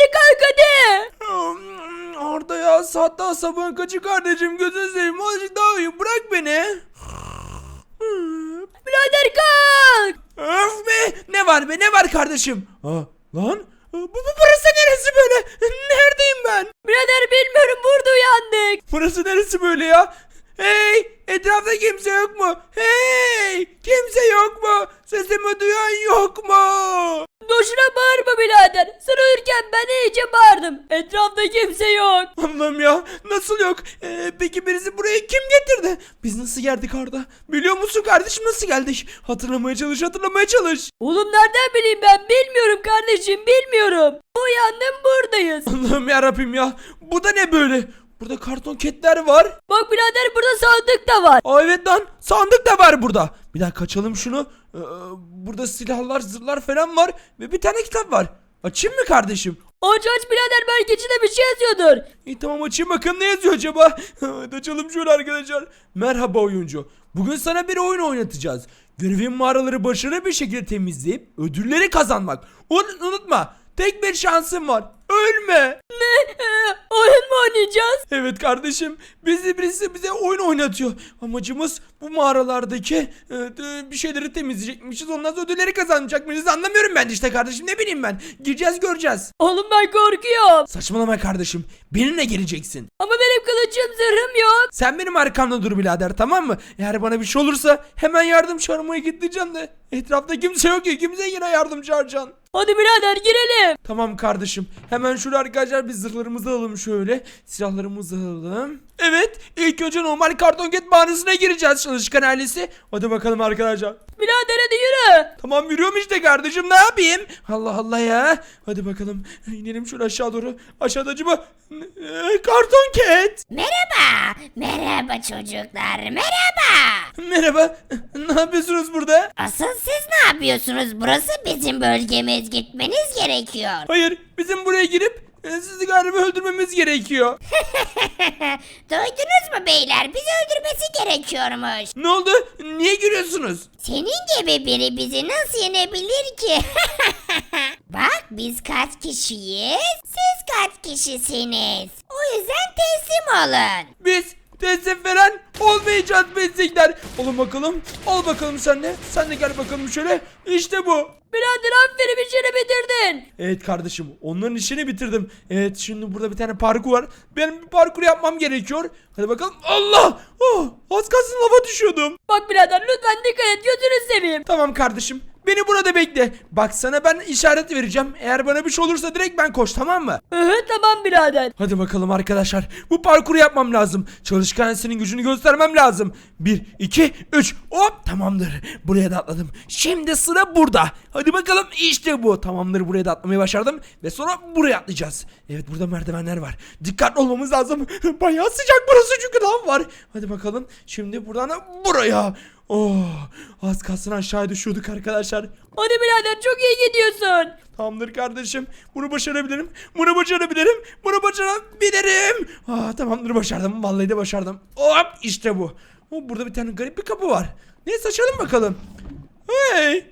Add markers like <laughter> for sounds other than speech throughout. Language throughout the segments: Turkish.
hadi kalk hadi. Arda ya saat daha sabahın kaçı kardeşim gözünü seveyim azıcık daha uyu bırak beni. Birader kalk. Öf be ne var be ne var kardeşim? Aa, lan bu, bu burası neresi böyle? Neredeyim ben? Birader bilmiyorum burada uyandık. Burası neresi böyle ya? Hey etrafta kimse yok mu? Hey kimse yok mu? Sesimi duyan yok mu? Boşuna bağırma birader. Sen uyurken ben iyice bağırdım. Etrafta kimse yok. Allah'ım ya nasıl yok? Ee, peki birisi buraya kim getirdi? Biz nasıl geldik Arda? Biliyor musun kardeşim nasıl geldik? Hatırlamaya çalış hatırlamaya çalış. Oğlum nereden bileyim ben bilmiyorum kardeşim bilmiyorum. Uyandım buradayız. Allah'ım ya Rabbim ya. Bu da ne böyle? Burada karton ketler var. Bak birader burada sandık da var. Aa evet lan sandık da var burada. Bir dakika açalım şunu. Ee, burada silahlar zırhlar falan var. Ve bir tane kitap var. Açayım mı kardeşim? Aç aç birader belki içinde bir şey yazıyordur. İyi tamam açayım bakın ne yazıyor acaba? <laughs> Hadi açalım şöyle arkadaşlar. Merhaba oyuncu. Bugün sana bir oyun oynatacağız. Görevin mağaraları başarılı bir şekilde temizleyip ödülleri kazanmak. Un- unutma tek bir şansın var. Ölme. Ne? Ee, oyun mu oynayacağız? Evet kardeşim bizi birisi bize oyun oynatıyor. Amacımız bu mağaralardaki e, e, bir şeyleri temizleyecekmişiz. Ondan sonra ödülleri kazanacakmışız. Anlamıyorum ben de işte kardeşim ne bileyim ben. Gireceğiz göreceğiz. Oğlum ben korkuyorum. Saçmalama kardeşim. Benimle geleceksin. Ama benim kılıcım zırhım yok. Sen benim arkamda dur birader tamam mı? Eğer bana bir şey olursa hemen yardım çağırmaya gideceğim de. Etrafta kimse yok ki kimse yine yardım çağıracaksın. Hadi birader girelim. Tamam kardeşim. Hemen şöyle arkadaşlar biz zırhlarımızı alalım şöyle. Silahlarımızı alalım. Evet. ilk önce normal karton ket mağarasına gireceğiz çalışkan ailesi. Hadi bakalım arkadaşlar. Birader hadi yürü. Tamam yürüyorum işte kardeşim ne yapayım? Allah Allah ya. Hadi bakalım inelim şöyle aşağı doğru. Aşağıda acaba Ee, karton ket. Merhaba. Merhaba çocuklar. Merhaba. Merhaba. Ne yapıyorsunuz burada? Asıl siz ne yapıyorsunuz? Burası bizim bölgemiz. Gitmeniz gerekiyor. Hayır bizim buraya girip e, sizi galiba öldürmemiz gerekiyor. <laughs> Duydunuz mu beyler? Bizi öldürmesi gerekiyormuş. Ne oldu? Niye gülüyorsunuz? Senin gibi biri bizi nasıl yenebilir ki? <laughs> Bak biz kaç kişiyiz? Siz kaç kişisiniz? O yüzden teslim olun. Biz teslim falan olmayacağız bizlikler. Olun bakalım. Al bakalım sen de. Sen de gel bakalım şöyle. İşte bu. Birader aferin işini bitirdin. Evet kardeşim onların işini bitirdim. Evet şimdi burada bir tane parkur var. Benim bir parkur yapmam gerekiyor. Hadi bakalım. Allah! Oh, az kalsın lava düşüyordum. Bak birader lütfen dikkat et gözünü seveyim. Tamam kardeşim. Beni burada bekle. Bak sana ben işaret vereceğim. Eğer bana bir şey olursa direkt ben koş tamam mı? Hı tamam birader. Hadi bakalım arkadaşlar. Bu parkuru yapmam lazım. Çalışkan senin gücünü göstermem lazım. 1, 2, 3. Hop tamamdır. Buraya da atladım. Şimdi sıra burada. Hadi bakalım işte bu. Tamamdır buraya da atlamayı başardım. Ve sonra buraya atlayacağız. Evet burada merdivenler var. Dikkatli olmamız lazım. <laughs> Bayağı sıcak burası çünkü lav var. Hadi bakalım. Şimdi buradan da buraya. Oh, az kalsın aşağıya düşüyorduk arkadaşlar. Hadi birader çok iyi gidiyorsun. Tamamdır kardeşim. Bunu başarabilirim. Bunu başarabilirim. Bunu başarabilirim. Aa, tamamdır başardım. Vallahi de başardım. Hop işte bu. Oh, burada bir tane garip bir kapı var. Neyse açalım bakalım. Hey.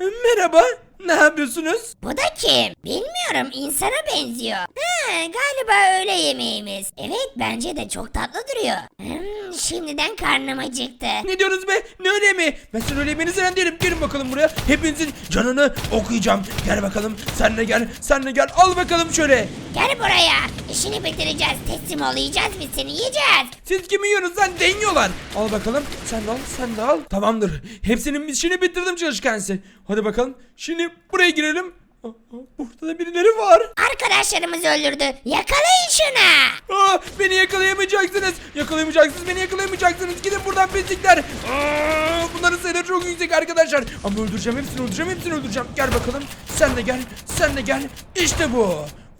Merhaba. Ne yapıyorsunuz? Bu da kim? Bilmiyorum insana benziyor. Ha, galiba öğle yemeğimiz. Evet bence de çok tatlı duruyor. Hmm, şimdiden karnım acıktı. Ne diyorsunuz be? Ne öyle mi? Ben sizin öyle yemeğinizi ben değilim. Gelin bakalım buraya. Hepinizin canını okuyacağım. Gel bakalım. Sen de gel. Sen de gel. Al bakalım şöyle. Gel buraya. İşini bitireceğiz. Teslim olacağız biz seni yiyeceğiz. Siz kimi yiyorsunuz lan deniyorlar. Al bakalım sen de al sen de al. Tamamdır. Hepsinin işini bitirdim çalışkansı. Hadi bakalım. Şimdi buraya girelim. Burada da birileri var. Arkadaşlarımız öldürdü. Yakalayın şunu. Aa, beni yakalayamayacaksınız. Yakalayamayacaksınız. Beni yakalayamayacaksınız. Gidin buradan pislikler. Aa, bunların sayıları çok yüksek arkadaşlar. Ama öldüreceğim. Hepsini öldüreceğim. Hepsini öldüreceğim. Gel bakalım. Sen de gel. Sen de gel. İşte bu.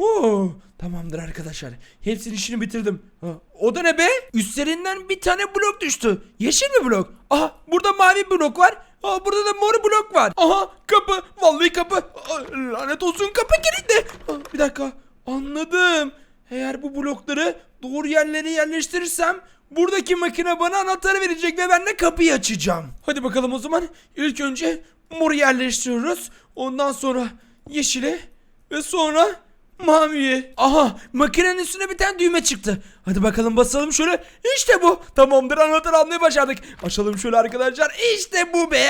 Oo, tamamdır arkadaşlar. Hepsinin işini bitirdim. Ha, o da ne be? Üstlerinden bir tane blok düştü. Yeşil mi blok? Aha burada mavi blok var. Aa, burada da mor blok var. Aha kapı. Vallahi kapı. Aa, lanet olsun kapı kilitli. Aa, bir dakika. Anladım. Eğer bu blokları doğru yerlere yerleştirirsem buradaki makine bana anahtarı verecek ve ben de kapıyı açacağım. Hadi bakalım o zaman. İlk önce moru yerleştiriyoruz. Ondan sonra yeşile ve sonra maviye. Aha makinenin üstüne bir tane düğme çıktı. Hadi bakalım basalım şöyle. İşte bu. Tamamdır anahtarı almayı başardık. Açalım şöyle arkadaşlar. İşte bu be.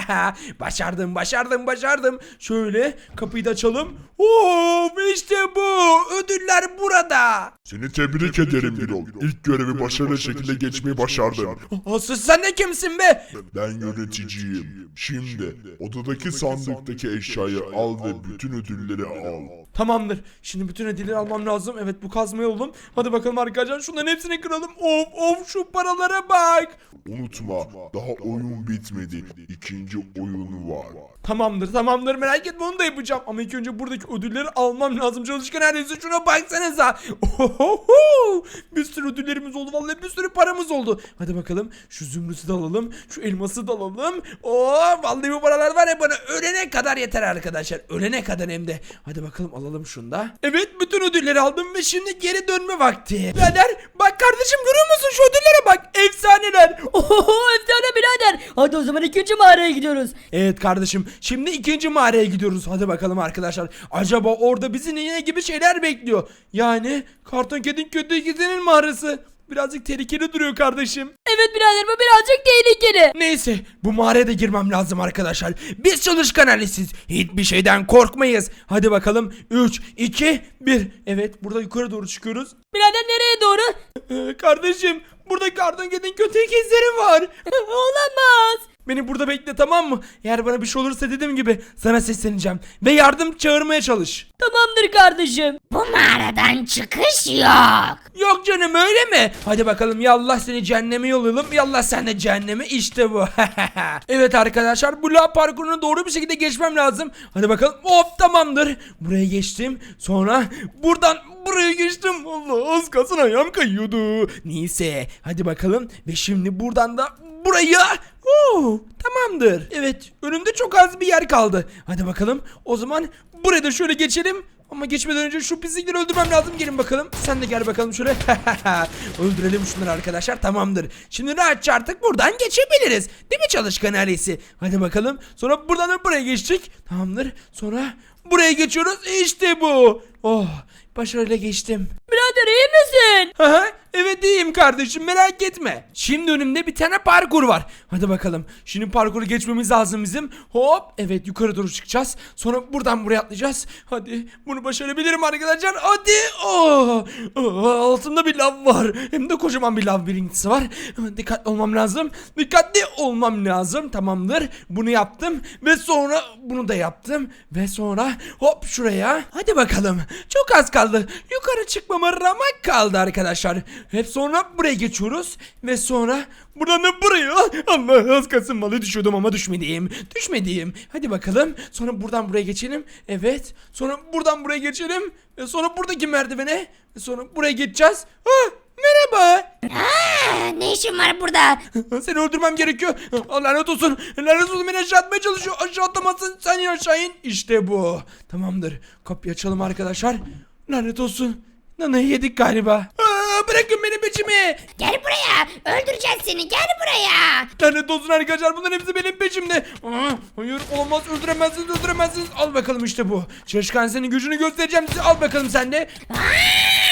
<laughs> başardım başardım başardım. Şöyle kapıyı da açalım. Oo işte bu. Ödüller burada. Seni tebrik ederim Birol. İlk görevi başarılı şekilde geçmeyi başardın. Asıl sen de kimsin be? Ben yöneticiyim. Şimdi odadaki sandıktaki eşyayı al ve bütün ödülleri al. Tamamdır. Şimdi bütün hediyeleri almam lazım. Evet bu kazmayı oldum. Hadi bakalım arkadaşlar şunların hepsini kıralım. Of of şu paralara bak. Unutma daha oyun bitmedi. İkinci oyun var. Tamamdır tamamdır merak etme onu da yapacağım. Ama ilk önce buradaki ödülleri almam lazım. Çalışkan neredeyse şuna baksanıza. Ohoho! Bir sürü ödüllerimiz oldu. Vallahi bir sürü paramız oldu. Hadi bakalım şu zümrütü de alalım. Şu elması da alalım. Oo, vallahi bu paralar var ya bana ölene kadar yeter arkadaşlar. Ölene kadar hem de. Hadi bakalım alalım şunu da. Evet bütün ödülleri aldım ve şimdi geri dönme vakti. Birader bak kardeşim görüyor musun şu ödüllere bak. Efsaneler. <laughs> Oho efsane birader. Hadi o zaman ikinci mağaraya gidiyoruz. Evet kardeşim şimdi ikinci mağaraya gidiyoruz. Hadi bakalım arkadaşlar. Acaba orada bizi ne gibi şeyler bekliyor? Yani karton kedin kötü ikizinin mağarası. Birazcık tehlikeli duruyor kardeşim. Evet birader bu birazcık tehlikeli. Neyse bu mağaraya da girmem lazım arkadaşlar. Biz çalışkan ailesiz. Hiçbir şeyden korkmayız. Hadi bakalım 3, 2, 1. Evet burada yukarı doğru çıkıyoruz. Birader nereye doğru? Ee, kardeşim burada karton kedin kötü ikizleri var. <laughs> Olamaz. Beni burada bekle tamam mı? Eğer bana bir şey olursa dediğim gibi sana sesleneceğim. Ve yardım çağırmaya çalış. Tamamdır kardeşim. Bu mağaradan çıkış yok. Yok canım öyle mi? Hadi bakalım yallah seni cehenneme yollayalım. Yallah sen de cehenneme işte bu. <laughs> evet arkadaşlar bu la parkurunu doğru bir şekilde geçmem lazım. Hadi bakalım hop tamamdır. Buraya geçtim. Sonra buradan buraya geçtim. Allah az kalsın ayağım kayıyordu. Neyse hadi bakalım. Ve şimdi buradan da buraya. Oo, tamamdır. Evet önümde çok az bir yer kaldı. Hadi bakalım. O zaman buraya da şöyle geçelim. Ama geçmeden önce şu pislikleri öldürmem lazım. Gelin bakalım. Sen de gel bakalım şöyle. <laughs> Öldürelim şunları arkadaşlar. Tamamdır. Şimdi rahatça artık buradan geçebiliriz. Değil mi çalışkan ailesi? Hadi bakalım. Sonra buradan da buraya geçtik. Tamamdır. Sonra buraya geçiyoruz. İşte bu. Oh başarıyla geçtim. Birader iyi misin? Aha, evet iyiyim kardeşim merak etme. Şimdi önümde bir tane parkur var. Hadi bakalım. Şimdi parkuru geçmemiz lazım bizim. Hop evet yukarı doğru çıkacağız. Sonra buradan buraya atlayacağız. Hadi bunu başarabilirim arkadaşlar. Hadi. Oh, oh, altında bir lav var. Hem de kocaman bir lav birincisi var. Dikkatli olmam lazım. Dikkatli olmam lazım. Tamamdır. Bunu yaptım. Ve sonra bunu da yaptım. Ve sonra hop şuraya. Hadi bakalım. Çok az kaldı. Yukarı çıkmama ramak kaldı arkadaşlar. Hep sonra buraya geçiyoruz. Ve sonra buradan da buraya. Allah az kalsın malı düşüyordum ama düşmediğim. Düşmediğim. Hadi bakalım. Sonra buradan buraya geçelim. Evet. Sonra buradan buraya geçelim. Ve sonra buradaki merdivene. Ve sonra buraya geçeceğiz. Ah, merhaba. İşin var burada? Seni öldürmem gerekiyor. Lanet olsun. Lanet olsun beni aşağı atmaya çalışıyor. Aşağı atlamazsın. Sen in aşağı in. İşte bu. Tamamdır. Kapıyı açalım arkadaşlar. Lanet olsun. Nanayı yedik galiba. Aa, bırakın beni peşimi. Gel buraya. Öldüreceğiz seni. Gel buraya. Lanet olsun arkadaşlar. Bunların hepsi benim peşimde. Aa, hayır olamaz. Öldüremezsiniz. Öldüremezsiniz. Al bakalım işte bu. Çalışkan senin gücünü göstereceğim size. Al bakalım sen de. Aa!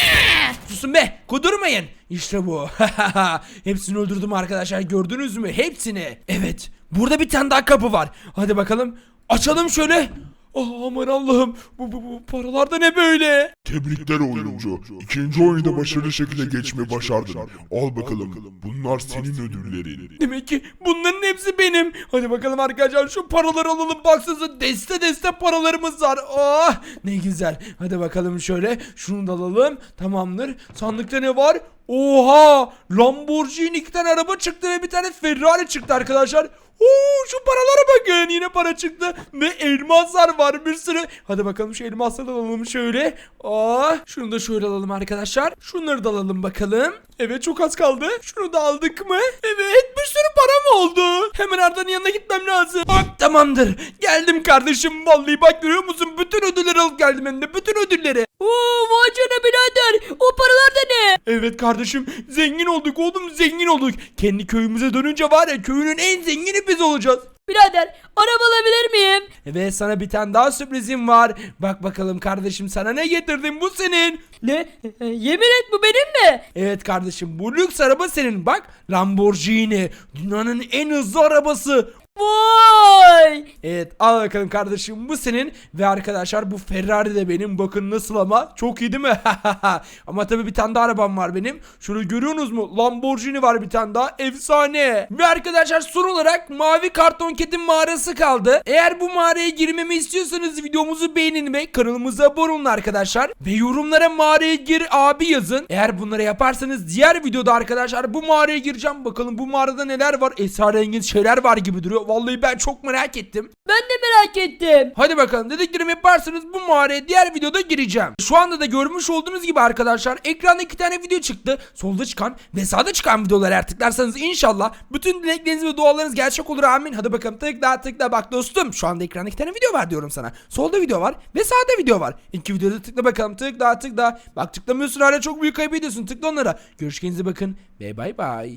Susun be kudurmayın. İşte bu. <laughs> Hepsini öldürdüm arkadaşlar gördünüz mü? Hepsini. Evet burada bir tane daha kapı var. Hadi bakalım açalım şöyle. Oh, aman Allah'ım bu, bu, bu paralar da ne böyle? Tebrikler oyuncu. İkinci oyunu da başarılı şekilde geçmeyi başardın. Al bakalım. Bunlar senin ödüllerin. Demek ki bunların hepsi benim. Hadi bakalım arkadaşlar şu paraları alalım. Baksanıza deste deste paralarımız var. Oh ne güzel. Hadi bakalım şöyle. Şunu da alalım. Tamamdır. Sandıkta ne var? Oha! Lamborghini iki tane araba çıktı ve bir tane Ferrari çıktı arkadaşlar. Oo, şu paralara bakın. Yine para çıktı. Ve elmaslar var bir sürü. Hadi bakalım şu elmasları da alalım şöyle. Aa, şunu da şöyle alalım arkadaşlar. Şunları da alalım bakalım. Evet çok az kaldı. Şunu da aldık mı? Evet bir sürü param oldu. Hemen Arda'nın yanına gitmem lazım. Hop tamamdır. Geldim kardeşim. Vallahi bak görüyor musun? Bütün ödülleri alıp geldim hem de. Bütün ödülleri. Oo vay canına birader. O paralar da ne? Evet kardeşim zengin olduk oğlum zengin olduk. Kendi köyümüze dönünce var ya köyünün en zengini biz olacağız. Birader araba alabilir miyim? Ve sana bir tane daha sürprizim var. Bak bakalım kardeşim sana ne getirdim bu senin. Ne? E, Yemin et bu benim mi? Evet kardeşim bu lüks araba senin bak Lamborghini dünyanın en hızlı arabası. Vay! Evet al bakalım kardeşim bu senin ve arkadaşlar bu Ferrari de benim bakın nasıl ama çok iyi değil mi? <laughs> ama tabii bir tane daha arabam var benim. Şunu görüyorsunuz mu? Lamborghini var bir tane daha efsane. Ve arkadaşlar son olarak mavi karton ketin mağarası kaldı. Eğer bu mağaraya girmemi istiyorsanız videomuzu beğenin ve kanalımıza abone olun arkadaşlar. Ve yorumlara mağaraya gir abi yazın. Eğer bunları yaparsanız diğer videoda arkadaşlar bu mağaraya gireceğim. Bakalım bu mağarada neler var? Esrarengiz şeyler var gibi duruyor. Vallahi ben çok merak ettim. Ben de merak ettim. Hadi bakalım dediklerimi yaparsanız bu mağaraya diğer videoda gireceğim. Şu anda da görmüş olduğunuz gibi arkadaşlar ekranda iki tane video çıktı. Solda çıkan ve sağda çıkan videoları eğer tıklarsanız inşallah bütün dilekleriniz ve dualarınız gerçek olur amin. Hadi bakalım tıkla tıkla bak dostum. Şu anda ekranda iki tane video var diyorum sana. Solda video var ve sağda video var. İki videoda tıkla bakalım tıkla tıkla. Bak tıklamıyorsun hala çok büyük kaybediyorsun tıkla onlara. Görüşkenize bakın ve bay bay.